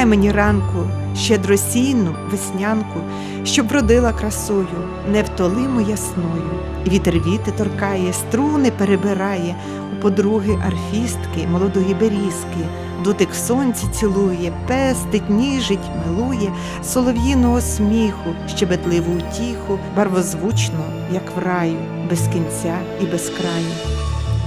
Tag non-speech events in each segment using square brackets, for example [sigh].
Заспівай мені ранку, щедросійну веснянку, щоб вродила красою, невтолимо ясною. Вітер віти торкає, струни перебирає, у подруги арфістки, молодої берізки, дотик сонці цілує, пестить, ніжить, милує, солов'їного сміху, щебетливу утіху, барвозвучно, як в раю, без кінця і без краю.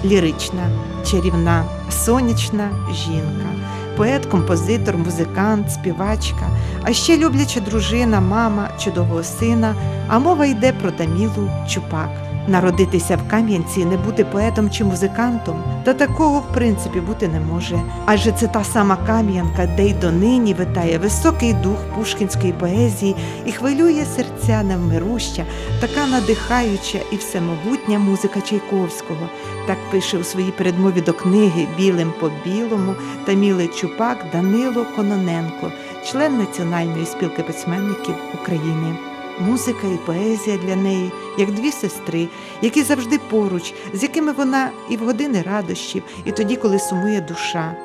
Лірична, чарівна, сонячна жінка, поет, композитор, музикант, співачка, а ще любляча дружина, мама, чудового сина. А мова йде про Тамілу Чупак. Народитися в Кам'янці, не бути поетом чи музикантом, та такого в принципі бути не може. Адже це та сама Кам'янка, де й донині витає високий дух пушкінської поезії і хвилює серця невмируща, така надихаюча і всемогутня музика Чайковського. Так пише у своїй передмові до книги Білим по білому Таміли Чупак Данило Кононенко, член Національної спілки письменників України. Музика і поезія для неї, як дві сестри, які завжди поруч, з якими вона і в години радощів, і тоді, коли сумує душа.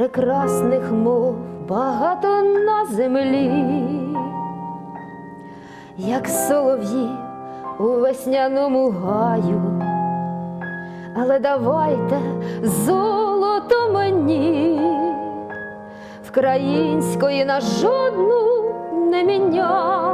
прекрасних мов багато на землі, як солов'ї у весняному гаю, але давайте золото мені, вкраїнської на жодну не міняю.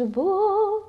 Ж бо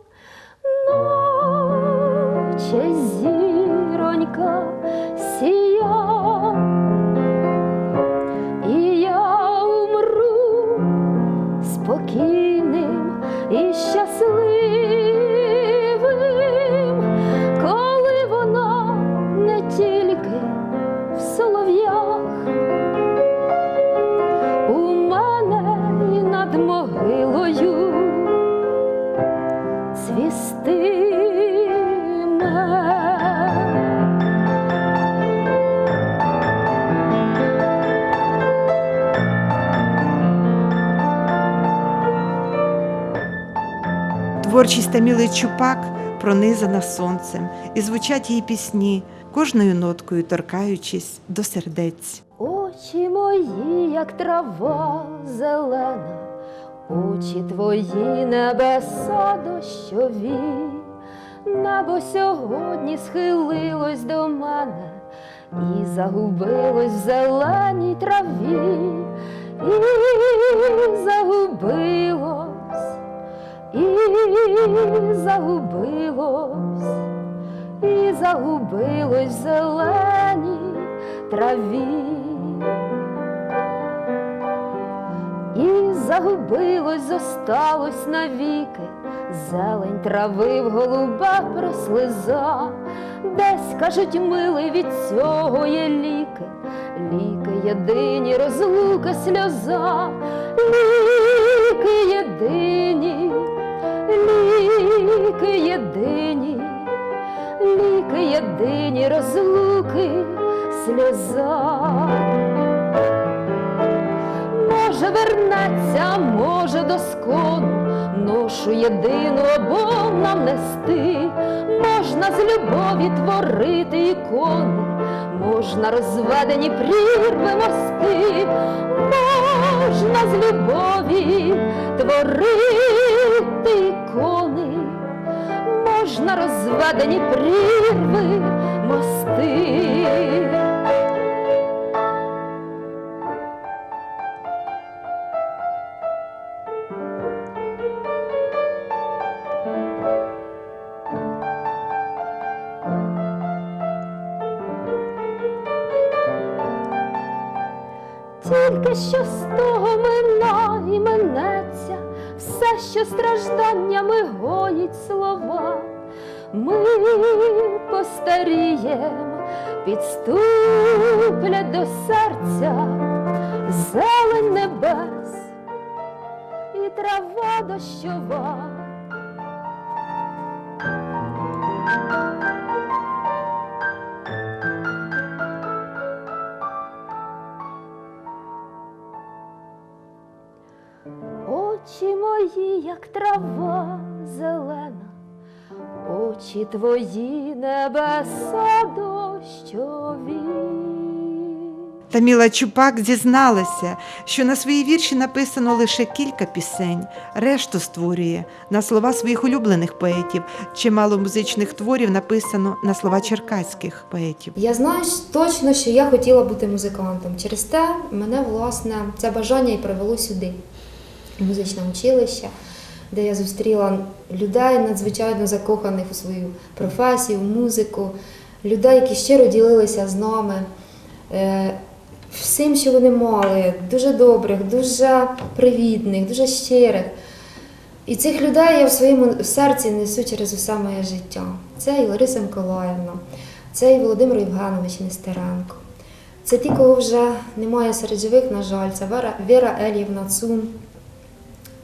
Творчість Таміли Чупак пронизана сонцем, і звучать її пісні, кожною ноткою торкаючись до сердець. Очі мої, як трава зелена, очі твої небеса дощові, небо сьогодні схилилось до мене і загубилось в зеленій траві, і загубилось, і загубилось, і загубилось в зеленій траві. І загубилось, зосталось навіки, зелень трави в голубах прослиза, десь кажуть, милий від цього є ліки, ліки єдині, розлука сльоза, ліки єдині, ліки єдині, ліки єдині, розлуки сльоза. Може вернеться, може до скону, ношу єдину обом нам нести, можна з любові творити ікони, можна розведені прірви мости, можна з любові творити ікони, можна розведені прірви мости. Тільки що з того мина і минеться, все, що стражданнями постарієм, підступлять до серця зелень небес і трава дощова. Очі мої, як трава зелена, очі твої небеса дощові. Таміла Чупак зізналася, що на свої вірші написано лише кілька пісень, решту створює на слова своїх улюблених поетів. Чимало музичних творів написано на слова черкаських поетів. Я знаю точно, що я хотіла бути музикантом. Через те мене власне це бажання і привело сюди, музичне училище, де я зустріла людей надзвичайно закоханих у свою професію, музику, людей, які щиро ділилися з нами. е, Всім, що вони мали, дуже добрих, дуже привітних, дуже щирих. І цих людей я в своєму серці несу через усе моє життя. Це і Лариса Миколаївна, це і Володимир Євгенович Нестеренко. Це ті, кого вже немає серед живих, на жаль, це Вера, Елівна Цум,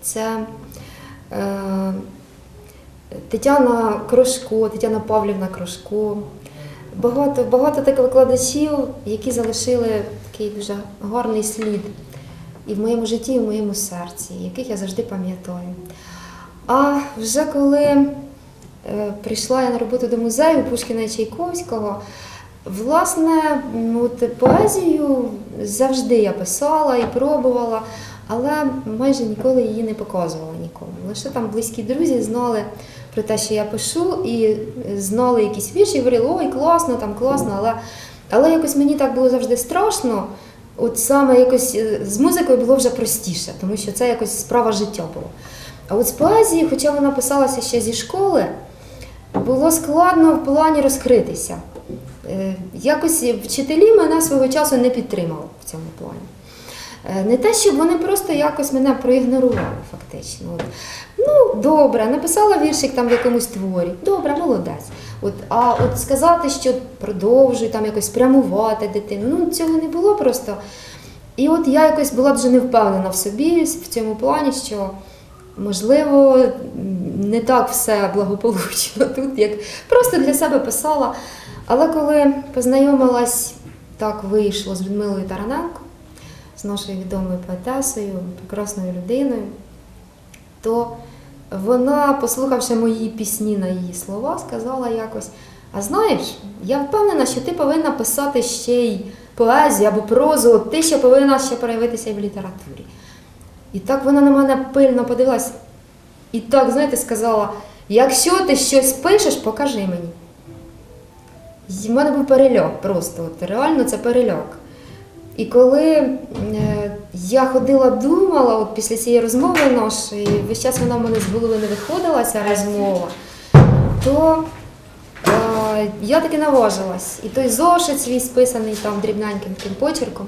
це Тетяна Крошко, Тетяна Павлівна Крошко. Багато, багато таких викладачів, які залишили такий дуже гарний слід і в моєму житті, і в моєму серці, яких я завжди пам'ятаю. А вже коли е, прийшла я на роботу до музею Пушкіна і Чайковського, власне, от поезію завжди я писала і пробувала, але майже ніколи її не показувала нікому. Лише там близькі друзі знали про те, що я пишу, і знали якісь вірші, і говорили, ой, класно, там класно, але, але якось мені так було завжди страшно. От саме якось е, з музикою було вже простіше, тому що це якось справа життя була. А от з поезією, хоча вона писалася ще зі школи, було складно в плані розкритися. Е, Якось вчителі мене свого часу не підтримали в цьому плані. Е, Не те, щоб вони просто якось мене проігнорували, фактично. От. Ну, добре, написала віршик там в якомусь творі. Добре, молодець. От, а от сказати, що продовжуй там якось спрямувати дитину, ну цього не було просто. І от я якось була дуже невпевнена в собі в цьому плані, що можливо не так все благополучно [laughs] тут, як просто для себе писала. Але коли познайомилась, так вийшло з Людмилою Тараненко, з нашою відомою поетесою, прекрасною людиною, то вона, послухавши мої пісні на її слова, сказала якось: А знаєш, я впевнена, що ти повинна писати ще й поезію або прозу, ти ще повинна ще проявитися і в літературі. І так вона на мене пильно подивилась, і так, знаєте, сказала: Якщо ти щось пишеш, покажи мені. І в мене був перельок просто. От, реально це перельок. І коли е, я ходила, думала, от після цієї розмови нашої, весь час вона в мене з не виходила, ця розмова, то е, я таки наважилась. І той зошит свій списаний там дрібненьким таким почерком,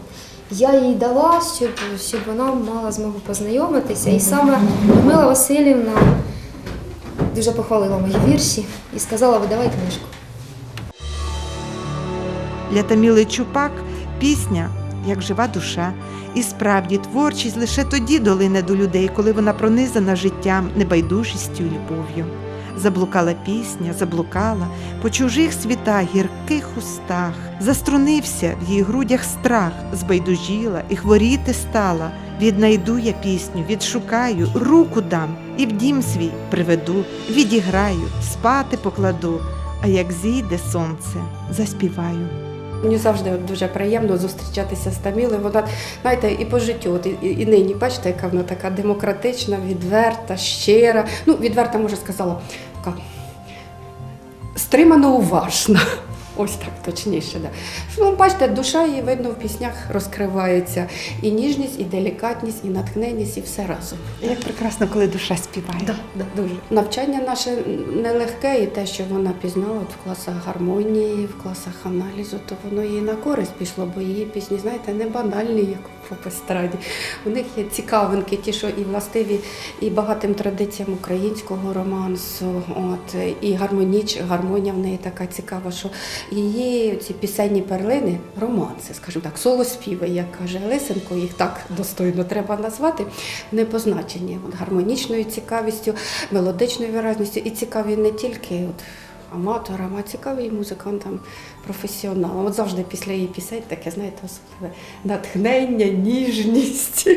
я їй дала, щоб, щоб вона мала змогу познайомитися. І саме Людмила Васильівна дуже похвалила мої вірші і сказала, видавай книжку. Для Таміли Чупак пісня як жива душа. І справді творчість лише тоді долине до людей, коли вона пронизана життям, небайдужістю і любов'ю. Заблукала пісня, заблукала по чужих світах, гірких устах, заструнився в її грудях страх, збайдужіла і хворіти стала. Віднайду я пісню, відшукаю, руку дам і в дім свій приведу, відіграю, спати покладу, а як зійде сонце, заспіваю. Мені завжди дуже приємно зустрічатися з Тамілою. Вона, знаєте, і по життю, от, і, і нині, бачите, яка вона така демократична, відверта, щира. Ну, відверта, може, сказала, така стримано уважна. Ось так точніше. Да. Ну, бачите, душа її видно в піснях розкривається. І ніжність, і делікатність, і натхненність, і все разом. Як прекрасно, коли душа співає. Да, да, дуже. Навчання наше нелегке, і те, що вона пізнала от в класах гармонії, в класах аналізу, то воно їй на користь пішло, бо її пісні, знаєте, не банальні, як в естраді. У них є цікавинки, ті, що і властиві і багатим традиціям українського романсу. От, і гармоніч, гармонія в неї така цікава, що її ці пісенні перлини, романси, скажімо так, солоспіви, як каже Лисенко, їх так достойно треба назвати, не позначені от, гармонічною цікавістю, мелодичною виразністю і цікаві не тільки от, аматорам, а цікаві музикантам, професіоналам. От завжди після її пісень таке, знаєте, особливе натхнення, ніжність.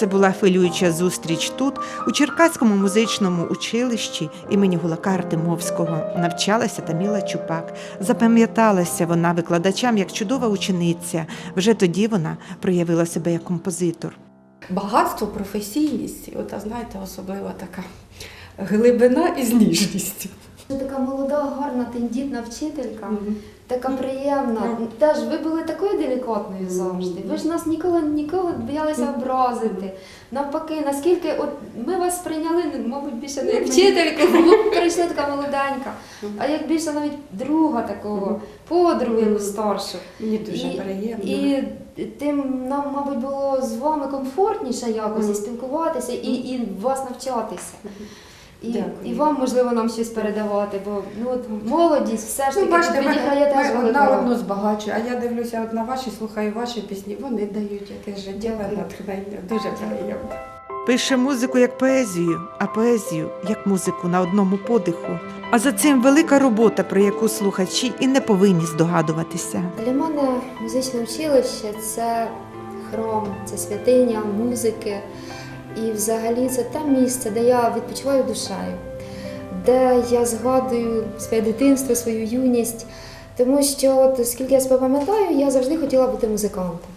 Це була хвилююча зустріч тут, у Черкаському музичному училищі імені Гулака Артемовського. Навчалася Таміла Чупак. Запам'яталася вона викладачам як чудова учениця. Вже тоді вона проявила себе як композитор. Багатство, професійність, і от, знаєте, особлива така глибина із ніжністю. Така молода, гарна, тендітна вчителька, така приємна. Теж ви були такою делікатною завжди. Ви ж нас ніколи ніколи боялися образити. Навпаки, наскільки от ми вас сприйняли, ну, мабуть, більше не як вчительку, бо ви прийшли така молоденька, а як більше навіть друга такого, подругу старшу. Мені дуже І- приємно. І тим нам, мабуть, було з вами комфортніше якось і спілкуватися, і, і вас навчатися. І, Дякую. і вам можливо нам щось передавати, бо ну от молодість все ж Ну, таки бачите, відіграє теж велику одна одну збагачую, а я дивлюся от на ваші, слухаю ваші пісні, вони дають якесь Дякую. натхнення. Дуже приємно. Пише музику як поезію, а поезію як музику на одному подиху. А за цим велика робота, про яку слухачі і не повинні здогадуватися. Для мене музичне училище це храм, це святиня музики. І взагалі це те місце, де я відпочиваю душею, де я згадую своє дитинство, свою юність. Тому що, от, скільки я себе пам'ятаю, я завжди хотіла бути музикантом.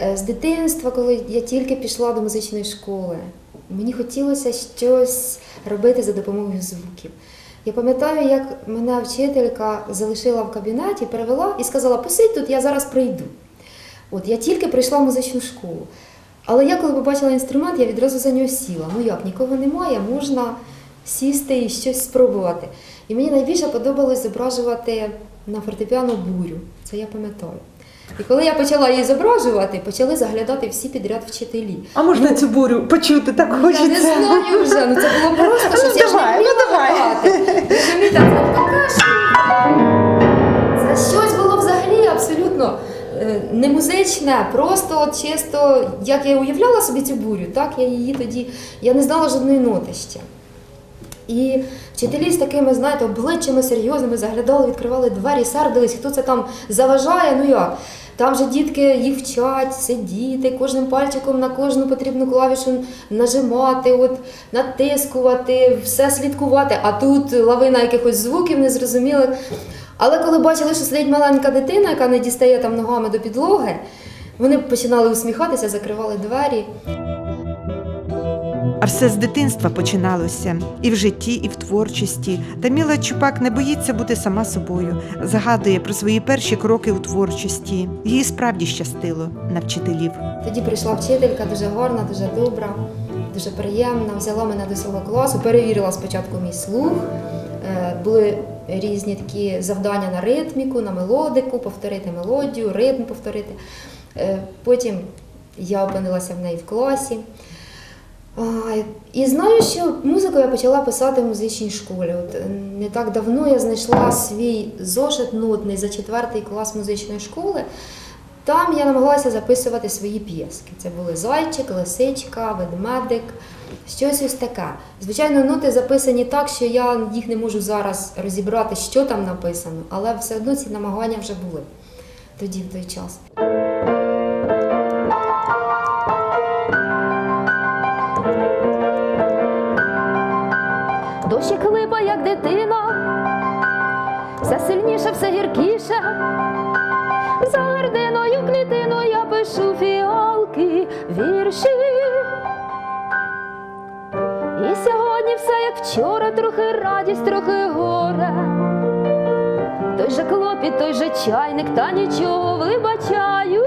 Е, З дитинства, коли я тільки пішла до музичної школи, мені хотілося щось робити за допомогою звуків. Я пам'ятаю, як мене вчителька залишила в кабінеті, перевела і сказала: посидь тут, я зараз прийду. От я тільки прийшла в музичну школу. Але я, коли побачила інструмент, я відразу за нього сіла. Ну як, нікого немає, можна сісти і щось спробувати. І мені найбільше подобалось зображувати на фортепіано бурю. Це я пам'ятаю. І коли я почала її зображувати, почали заглядати всі підряд вчителі. А можна цю бурю почути так Я не знаю вже, ну це було просто щось. я ж не ну, давай. Розумієте, це. Щось було взагалі абсолютно не музичне, просто чисто, як я уявляла собі цю бурю, так я її тоді, я не знала жодної ноти ще. І вчителі з такими, знаєте, обличчями серйозними заглядали, відкривали двері, сердились, хто це там заважає, ну як. Там же дітки їх вчать сидіти, кожним пальчиком на кожну потрібну клавішу нажимати, от, натискувати, все слідкувати. А тут лавина якихось звуків незрозумілих. Але коли бачили, що сидить маленька дитина, яка не дістає там ногами до підлоги, вони починали усміхатися, закривали двері. А все з дитинства починалося і в житті, і в творчості. Таміла Чупак не боїться бути сама собою, згадує про свої перші кроки у творчості. Їй справді щастило на вчителів. Тоді прийшла вчителька, дуже гарна, дуже добра, дуже приємна. Взяла мене до свого класу, перевірила спочатку мій слух. Е, Були різні такі завдання на ритміку, на мелодику, повторити мелодію, ритм повторити. Е, Потім я опинилася в неї в класі. І знаю, що музику я почала писати в музичній школі. От е, не так давно я знайшла свій зошит нотний за четвертий клас музичної школи. Там я намагалася записувати свої п'єски. Це були зайчик, лисичка, ведмедик, щось ось таке. Звичайно, ноти записані так, що я їх не можу зараз розібрати, що там написано, але все одно ці намагання вже були тоді, в той час. Дощик липа, як дитина, все сильніше, все гіркіше. За гардиною клітину сьогодні все як вчора, трохи радість, трохи горе. Той же клопіт, той же чайник, та нічого вибачаю.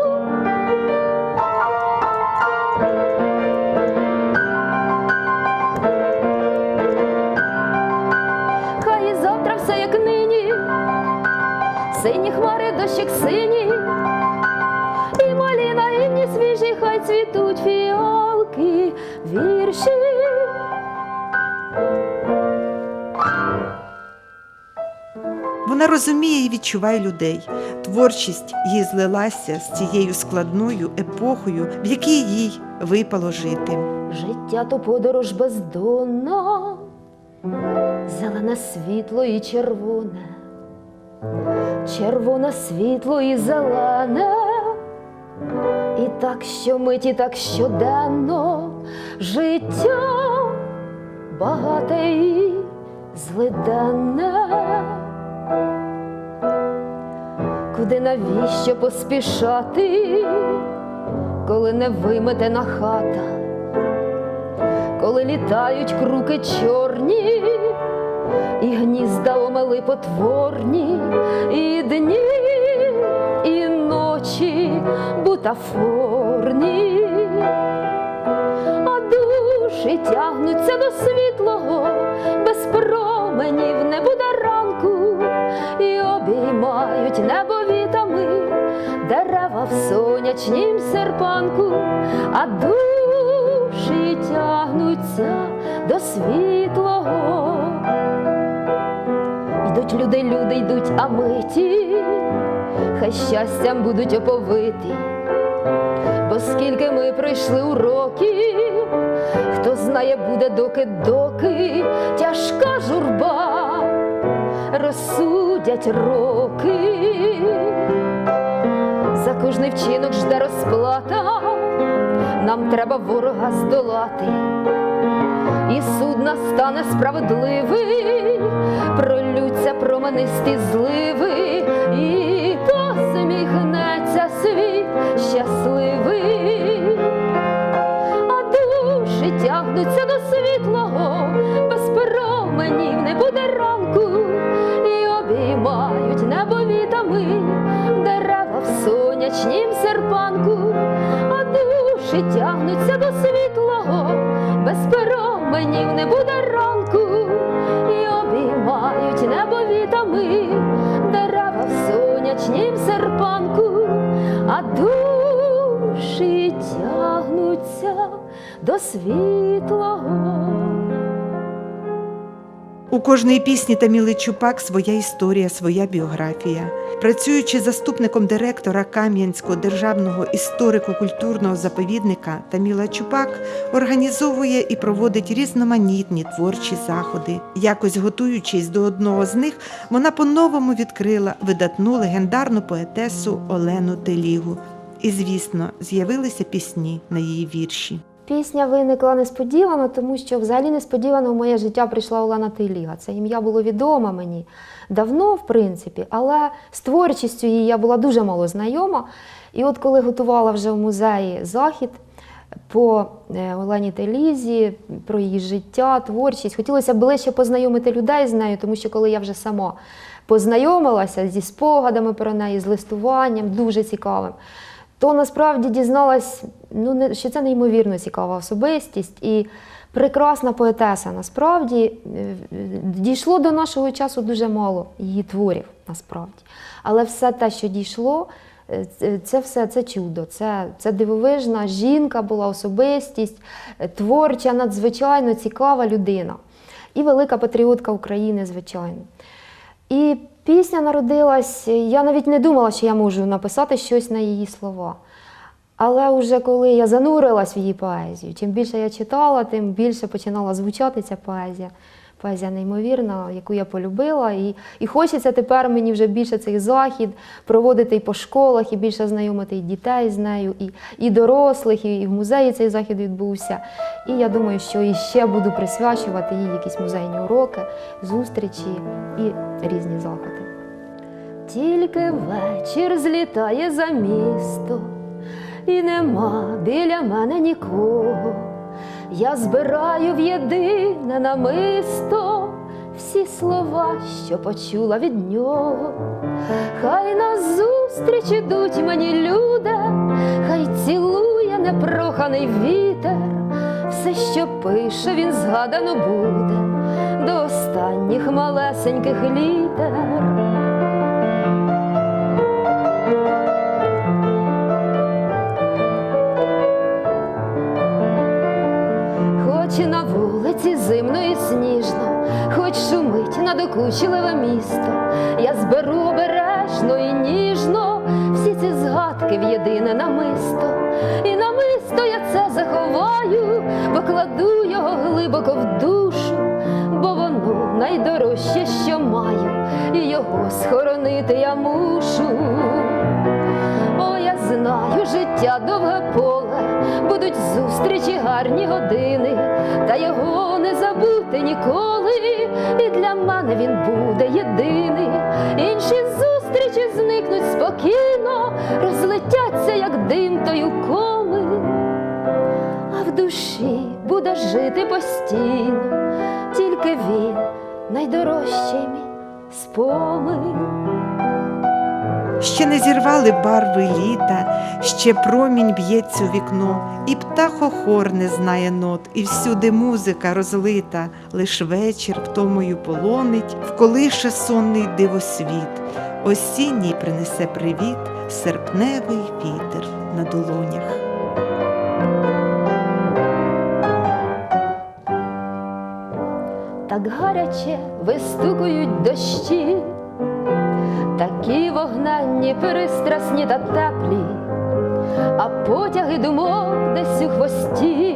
Хай і завтра все як нині, сині хмари, дощик синій, і маліна, і свіжі, хай цвітуть фіалки, вірші. Вона розуміє і відчуває людей. Творчість їй злилася з цією складною епохою, в якій їй випало жити. Життя то подорож бездонна, зелене світло і червоне, червоне світло і зелене, і так щомиті, так щоденно життя багате і злиденне. Куди навіщо поспішати, коли не виметена хата? коли літають круки чорні, і гнізда омели потворні, і дні, і ночі бутафорні, а душі тягнуться до світлого, без променів не буде ранку, і обіймають небо вітами, дерева в сонячнім серпанку, а душі тягнуться до світлого. Йдуть люди, люди йдуть, а ми ті, хай щастям будуть оповиті. Бо скільки ми пройшли уроків, хто знає, буде доки доки тяжка журба, розсудять роки. За кожний вчинок жде розплата, нам треба ворога здолати, і суд настане справедливий, пролються променисті зливи, і посміхнеться світ щасливий, а душі тягнуться до світлого, без променів не буде сонячнім серпанку, а душі тягнуться до світлого, без променів не буде ранку, і обіймають небо вітами, дерева в сонячнім серпанку, а душі тягнуться до світлого. У кожної пісні Таміли Чупак своя історія, своя біографія. Працюючи заступником директора Кам'янського державного історико-культурного заповідника, Таміла Чупак організовує і проводить різноманітні творчі заходи. Якось готуючись до одного з них, вона по-новому відкрила видатну легендарну поетесу Олену Телігу. І, звісно, з'явилися пісні на її вірші. Пісня виникла несподівано, тому що взагалі несподівано в моє життя прийшла Олена Тейліга. Це ім'я було відоме мені давно, в принципі, але з творчістю її я була дуже мало знайома. І от коли готувала вже в музеї захід по е, Олені Телізі, про її життя, творчість, хотілося ближче познайомити людей з нею, тому що коли я вже сама познайомилася зі спогадами про неї, з листуванням, дуже цікавим то насправді дізналась, ну, що це неймовірно цікава особистість і прекрасна поетеса. Насправді Е, дійшло до нашого часу дуже мало її творів, насправді. Але все те, що дійшло, е, це- це все це чудо. Це, це дивовижна жінка була особистість, е, творча, надзвичайно цікава людина. І велика патріотка України, звичайно. І пісня народилась, я навіть не думала, що я можу написати щось на її слова. Але вже коли я занурилась в її поезію, чим більше я читала, тим більше починала звучати ця поезія. Поезія неймовірна, яку я полюбила. І, і хочеться тепер мені вже більше цей захід проводити і по школах, і більше знайомити і дітей з нею, і, і дорослих, і, і в музеї цей захід відбувся. І я думаю, що і ще буду присвячувати їй якісь музейні уроки, зустрічі і різні заходи. Тільки вечір злітає за місто, і нема біля мене нікого. Я збираю в єдине намисто всі слова, що почула від нього. Хай назустріч ідуть мені люди, хай цілує непроханий вітер, все, що пише, він згадано буде до останніх малесеньких літер. Шумить надокучливе місто, я зберу обережно і ніжно всі ці згадки в єдине намисто, і намисто я це заховаю, покладу його глибоко в душу, бо воно найдорожче, що маю, і його схоронити я мушу. О, я знаю, життя довге поле, будуть зустрічі, гарні години, та його не забути ніколи, і для мене він буде єдиний. Інші зустрічі зникнуть спокійно, розлетяться, як дим тою коми, а в душі буде жити постійно, тільки він найдорожчий мій спомин. Ще не зірвали барви літа, ще промінь б'ється у вікно, і птахохор не знає нот, і всюди музика розлита, лиш вечір втомою полонить, вколише сонний дивосвіт. Осінній принесе привіт, серпневий вітер на долонях. Так гаряче вистукують дощі, такі вогнанні, пристрасні та теплі, а потяги думок десь у хвості,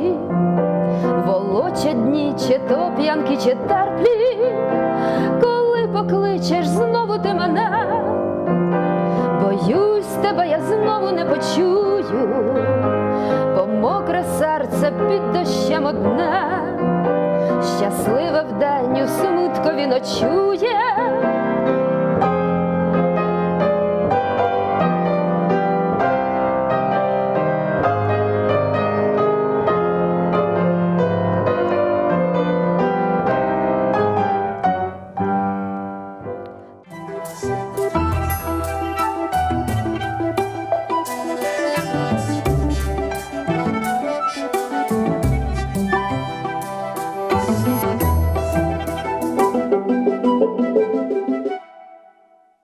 волочать дні, чи то п'янки, чи терплі, коли покличеш знову ти мене, боюсь тебе, я знову не почую, бо мокре серце під дощем одне. Щасливе вдень у смуткові ночує,